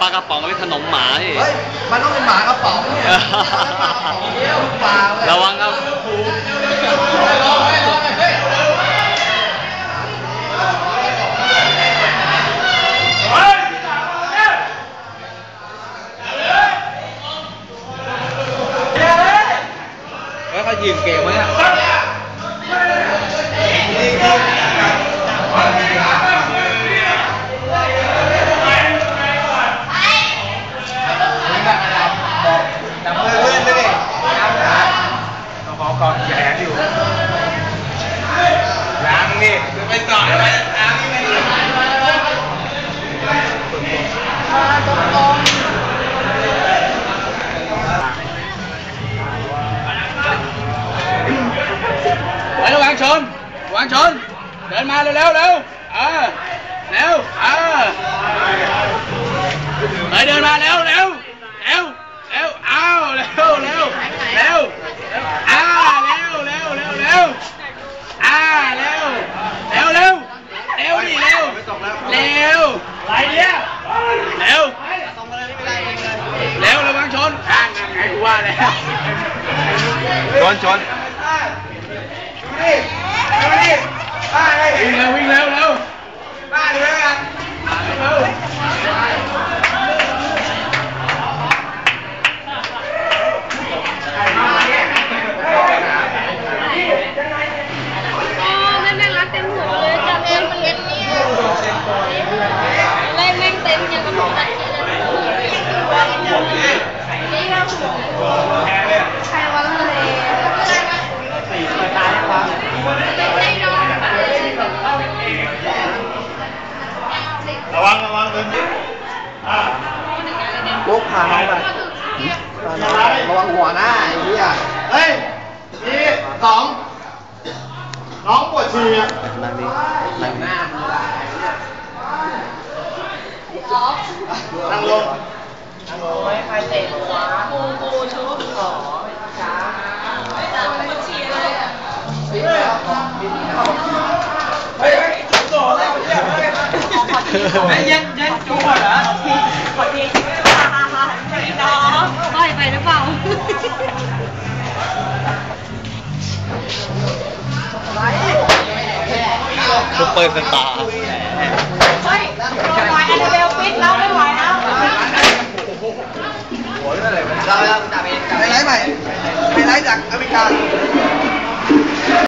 ปลากระป๋องหรือขนมหมาพี่เฮ้ย มันต้องเป็นหมากระป๋องเนี่ยเดี๋ยวปลาเลยระวังครับแล้วก็ยืมเกมไว้อะ วังชน เดินมาเร็วเร็วเร็วเออเร็วเออไปเดินมาเร็วเร็วเร็วเร็วอ้าวเร็วเร็วเร็วอ้าเร็วเร็วเร็วเร็วอ้าเร็วเร็วเร็วเร็วดิเร็วเร็วไรเนี่ยเร็วเร็วระวังชนข้างไงกูว่าแล้วชนชนดูดิดูดิบ้าเลย วิ่งเร็ววิ่งเร็วเร็วบ้าเลยอะเร็วอ๋อแม่แม่งรักเต็มหัวเลยจำเองมันเล่นเนี่ยเล่นแม่งเต็มอย่างกับหม ลุกพาน้องไประวังหัวหน้าไอ้เหี้ยเฮ้ยนี่สองน้องปวดฉี่อะนั่งดินั่งดินั่งลงเย็นเย็นจุ๊บเหรอ ซุปเปอร์สตาร์เฮ้ยเราไหวอันเดลฟิตเราไม่ไหวแล้วเราเราจับเองไฮไลท์ใหม่ไฮไลท์จากอเมริกา